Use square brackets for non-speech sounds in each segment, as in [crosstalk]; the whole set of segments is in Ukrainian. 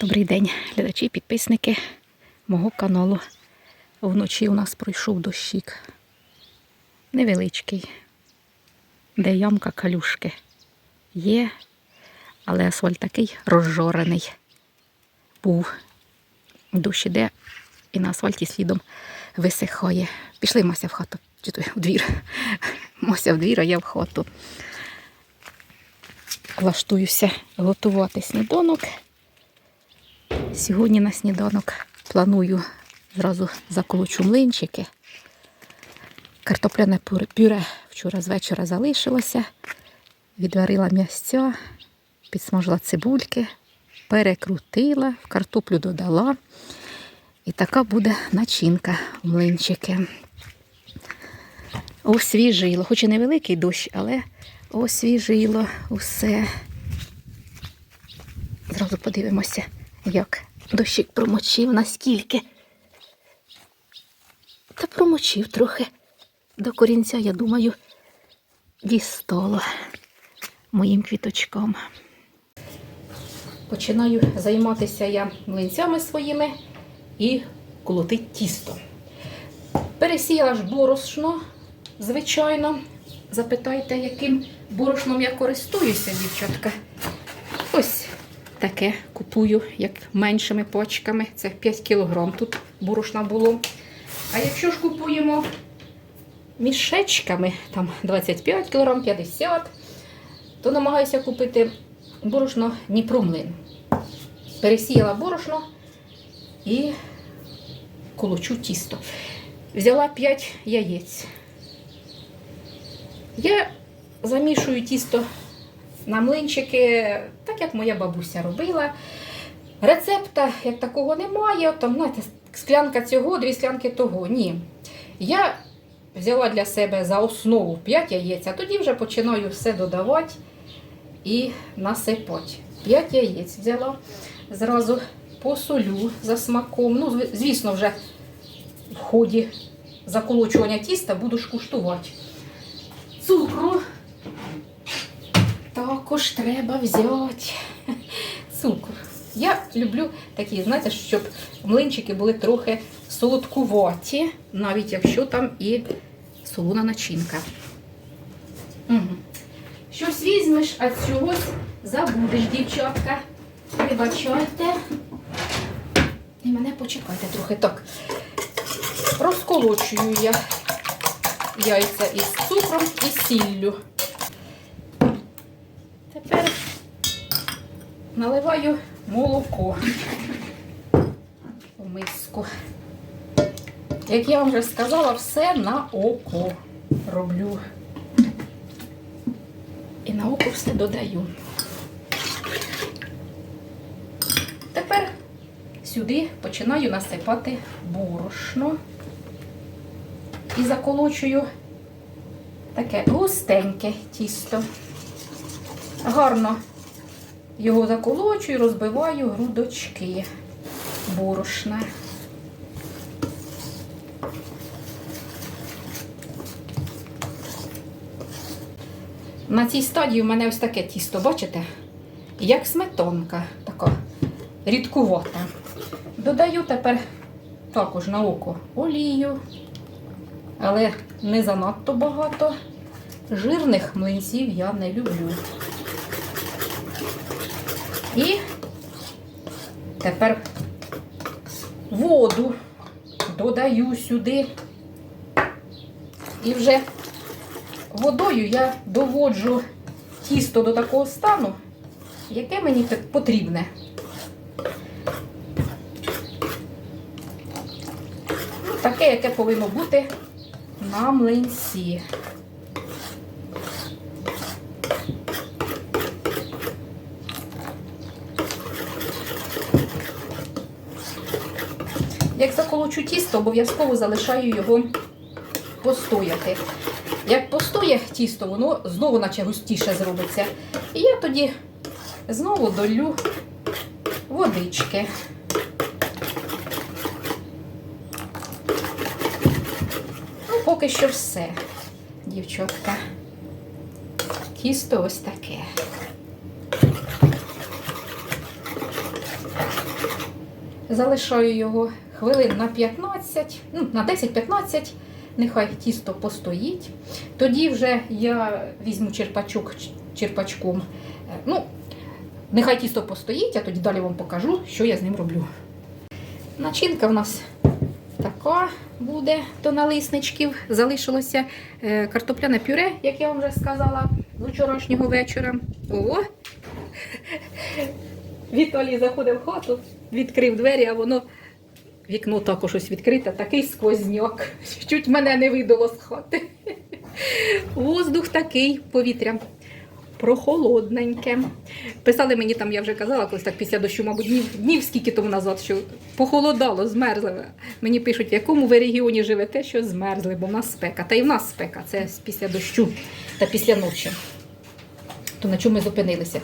Добрий день, глядачі, підписники мого каналу. Вночі у нас пройшов дощик. Невеличкий, де ямка калюшки є, але асфальт такий розжорений. Був дощ іде і на асфальті слідом висихає. Пішли Мася в хату, чи то в двір. [laughs] Мася в двір, а я в хату. Влаштуюся готувати сніданок. Сьогодні на сніданок планую зразу заколочу млинчики. Картопляне пюре- вчора з вечора залишилося. Відварила м'ясця, підсмажила цибульки, перекрутила, в картоплю додала. І така буде начинка в млинчики. Освіжило, хоч і невеликий дощ, але освіжило усе. Зразу подивимося, як дощик промочив, наскільки. Та промочив трохи. До корінця, я думаю, дістало моїм квіточкам. Починаю займатися я млинцями своїми і колотить тісто. Пересіяла ж борошно, звичайно. Запитайте, яким борошном я користуюся, дівчатка. Таке купую, як меншими пачками. Це 5 кг тут борошна було. А якщо ж купуємо мішечками, там 25 кг, 50 то намагаюся купити борошно Дніпромлин. Пересіяла борошно і колочу тісто. Взяла 5 яєць. Я замішую тісто на млинчики, так як моя бабуся робила. Рецепта як такого немає. Там, знаєте, склянка цього, дві склянки того. Ні. Я взяла для себе за основу 5 яєць, а тоді вже починаю все додавати і насипати. 5 яєць взяла, зразу посолю за смаком. Ну, звісно, вже в ході заколочування тіста буду ж куштувати. Цукру також треба взяти. Цукор. Я люблю такі, знаєте, щоб млинчики були трохи солодкуваті, навіть якщо там і солона начинка. Угу. Щось візьмеш, а чогось забудеш, дівчатка. Вибачайте. І мене почекайте трохи. Так. Розколочую я яйця із цукром і сіллю. Тепер наливаю молоко у миску. Як я вам вже сказала, все на око роблю. І на око все додаю. Тепер сюди починаю насипати борошно і заколочую таке густеньке тісто. Гарно його заколочую, розбиваю грудочки борошна. На цій стадії у мене ось таке тісто, бачите? Як сметанка, така рідкувата. Додаю тепер також на око олію, але не занадто багато. Жирних млинців я не люблю. І тепер воду додаю сюди. І вже водою я доводжу тісто до такого стану, яке мені потрібне. Ну, Таке, яке повинно бути на млинці. Заколочу тісто, обов'язково залишаю його постояти. Як постоє тісто, воно знову наче густіше зробиться. І я тоді знову долю водички. Ну, поки що все, дівчатка. Тісто ось таке. Залишаю його хвилин на 15, ну, на 10-15, нехай тісто постоїть. Тоді вже я візьму черпачок черпачком. Е, Ну, нехай тісто постоїть, а тоді далі вам покажу, що я з ним роблю. Начинка в нас така буде до налисничків. Залишилося е, картопляне пюре, як я вам вже сказала, з вчорашнього вечора. О! Віталій заходив в хату, відкрив двері, а воно вікно також ось відкрите, такий сквозняк. [laughs] Чуть мене не видало з хати. Воздух такий, повітря прохолодненьке. Писали мені там, я вже казала, колись так після дощу, мабуть, днів, днів скільки тому назад, що похолодало, змерзли. Мені пишуть, в якому ви регіоні живете, що змерзли, бо в нас спека. Та й в нас спека, це після дощу та після ночі. То на чому ми зупинилися?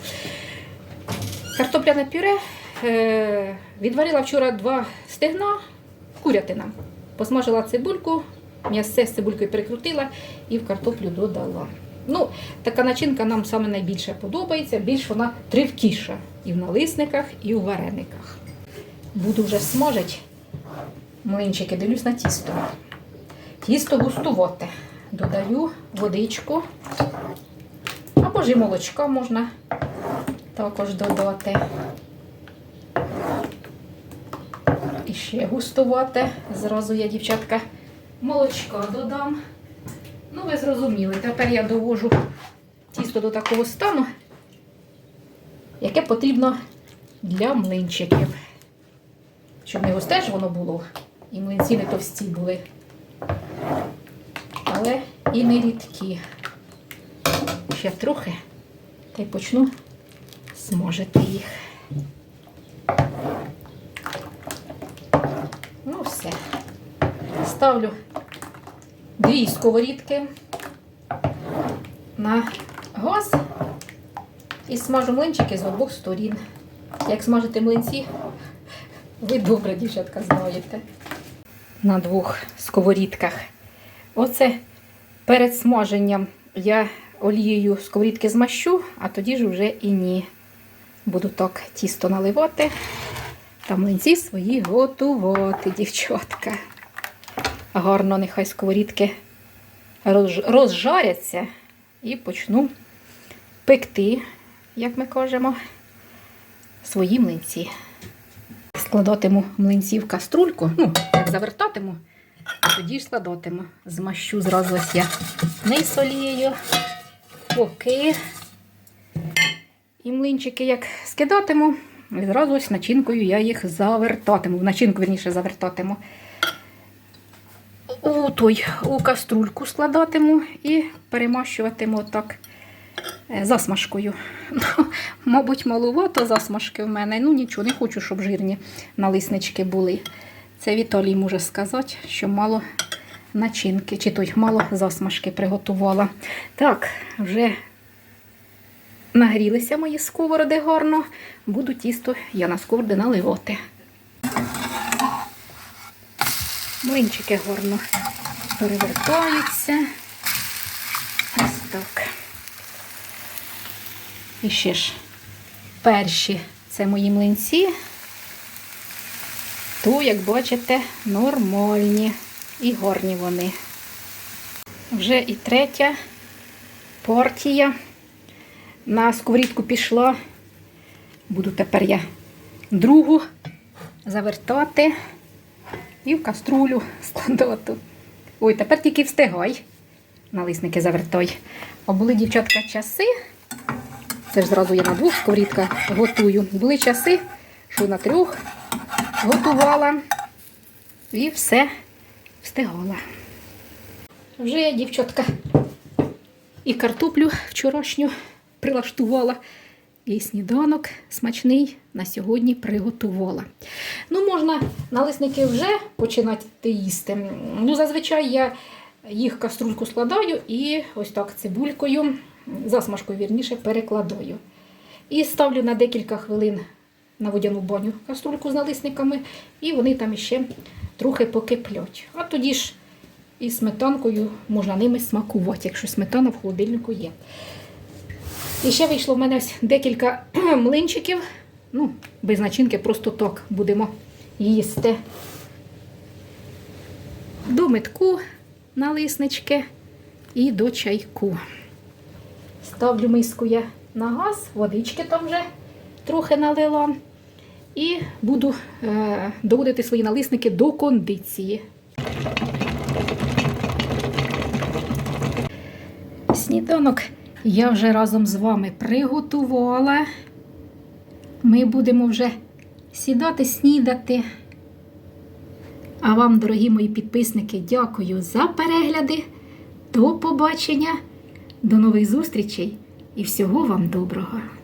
Картопляне пюре е, відварила вчора два стегна курятина. Посмажила цибульку, м'ясце з цибулькою перекрутила і в картоплю додала. Ну, така начинка нам саме найбільше подобається, більш вона тривкіша і в налисниках, і у варениках. Буду вже смажити млинчики, дивлюсь на тісто. Тісто густувате. Додаю водичку. Або ж і молочка можна також додати. І ще густувати. Зразу я, дівчатка, молочка додам. Ну, ви зрозуміли. Тепер я довожу тісто до такого стану, яке потрібно для млинчиків. Щоб не густе ж воно було, і млинці не товсті були. Але і не рідкі. Ще трохи, та й почну смажити їх. Ну, все. Ставлю дві сковорідки на газ і смажу млинчики з обох сторін. Як смажити млинці, ви добре, дівчатка, знаєте. На двох сковорідках. Оце перед смаженням я олією сковорідки змащу, а тоді ж вже і ні. Буду так тісто наливати та млинці свої готувати, дівчатка. Гарно нехай сковорідки розжаряться і почну пекти, як ми кажемо, свої млинці. Складатиму млинці в каструльку, ну, як завертатиму, а тоді ж складатиму. Змащу зразу ось я низ олією, поки. І млинчики як скидатиму, зразу ось начинкою я їх завертатиму. В начинку, верніше, завертатиму. У той у каструльку складатиму і перемащуватиму отак е, засмажкою. [laughs] Ну, Мабуть, малувато засмажки в мене. Ну нічого, не хочу, щоб жирні налиснички були. Це Віталій може сказати, що мало начинки, чи той мало засмажки приготувала. Так, вже нагрілися мої сковороди гарно. Буду тісто я на сковороди наливати. Млинчики гарно перевертаються. Ось так. І ще ж перші це мої млинці. То, як бачите, нормальні і гарні вони. Вже і третя партія на сковорідку пішла. Буду тепер я другу завертати і в каструлю складати. Ой, тепер тільки встигай. Налисники завертай. А були, дівчатка, часи. Це ж зразу я на двох сковорідках готую. Були часи, що на трьох готувала і все встигала. Вже я, дівчатка, і картоплю вчорашню прилаштувала. І сніданок смачний на сьогодні приготувала. Ну, можна налисники вже починати їсти. Ну, зазвичай я їх каструльку складаю і ось так цибулькою, засмажкою вірніше, перекладаю. І ставлю на декілька хвилин на водяну баню каструльку з налисниками, і вони там іще трохи покиплять. А тоді ж і сметанкою можна ними смакувати, якщо сметана в холодильнику є. І ще вийшло в мене ось декілька [clears throat] млинчиків. Ну, без начинки, просто так будемо їсти. До метку налиснички і до чайку. Ставлю миску я на газ, водички там вже трохи налила. І буду е, доводити свої налисники до кондиції. Сніданок я вже разом з вами приготувала. Ми будемо вже сідати, снідати. А вам, дорогі мої підписники, дякую за перегляди. До побачення, до нових зустрічей і всього вам доброго!